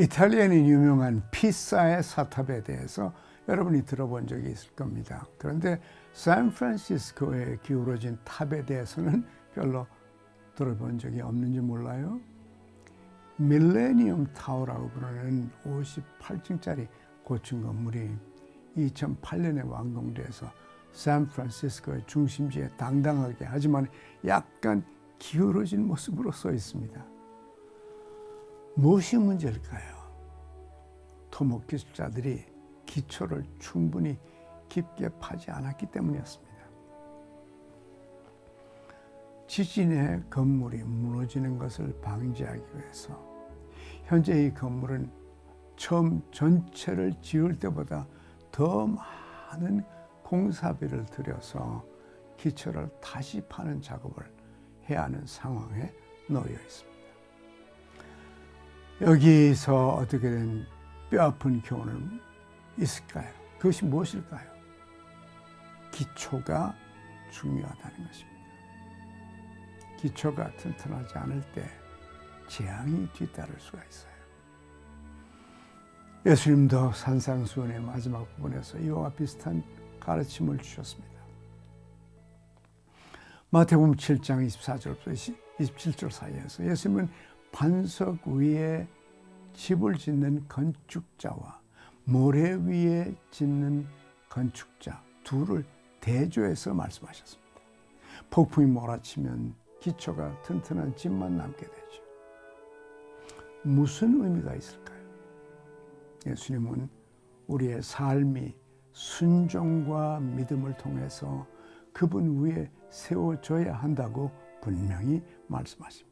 이탈리아는 유명한 피사의 사탑에 대해서 여러분이 들어본 적이 있을 겁니다. 그런데 샌프란시스코에 기울어진 탑에 대해서는 별로 들어본 적이 없는지 몰라요? 밀레니엄 타워라고 부르는 58층짜리 고층 건물이 2008년에 완공돼서 샌프란시스코의 중심지에 당당하게 하지만 약간 기울어진 모습으로 서 있습니다. 무엇이 문제일까요? 토목 기술자들이 기초를 충분히 깊게 파지 않았기 때문이었습니다. 지진에 건물이 무너지는 것을 방지하기 위해서 현재 이 건물은 처음 전체를 지을 때보다 더 많은 공사비를 들여서 기초를 다시 파는 작업을 해야 하는 상황에 놓여 있습니다. 여기서 어떻게든 뼈아픈 교훈을 있을까요? 그것이 무엇일까요? 기초가 중요하다는 것입니다. 기초가 튼튼하지 않을 때 재앙이 뒤따를 수가 있어요. 예수님도 산상수훈의 마지막 부분에서 이와 비슷한 가르침을 주셨습니다. 마태복음 7장 24절부터 27절 사이에서 예수님은 반석 위에 집을 짓는 건축자와 모래 위에 짓는 건축자 둘을 대조해서 말씀하셨습니다. 폭풍이 몰아치면 기초가 튼튼한 집만 남게 되죠. 무슨 의미가 있을까요? 예수님은 우리의 삶이 순종과 믿음을 통해서 그분 위에 세워져야 한다고 분명히 말씀하십니다.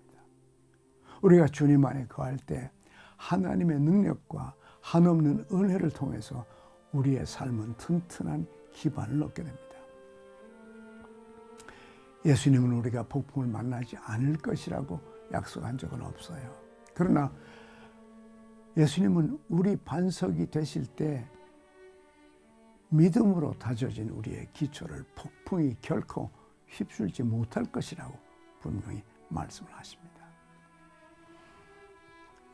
우리가 주님 안에 거할 때 하나님의 능력과 한없는 은혜를 통해서 우리의 삶은 튼튼한 기반을 얻게 됩니다. 예수님은 우리가 폭풍을 만나지 않을 것이라고 약속한 적은 없어요. 그러나 예수님은 우리 반석이 되실 때 믿음으로 다져진 우리의 기초를 폭풍이 결코 휩쓸지 못할 것이라고 분명히 말씀을 하십니다.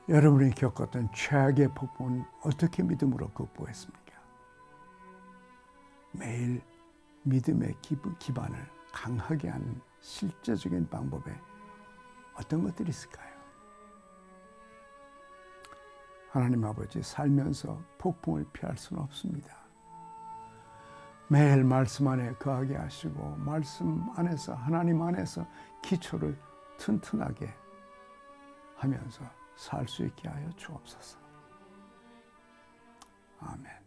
여러분이 겪었던 최악의 폭풍은 어떻게 믿음으로 극복했습니까? 매일 믿음의 기반을 강하게 하는 실제적인 방법에 어떤 것들이 있을까요? 하나님 아버지 살면서 폭풍을 피할 수는 없습니다. 매일 말씀 안에 거하게 하시고 말씀 안에서 하나님 안에서 기초를 튼튼하게 하면서 살 수 있게 하여 주옵소서. 아멘.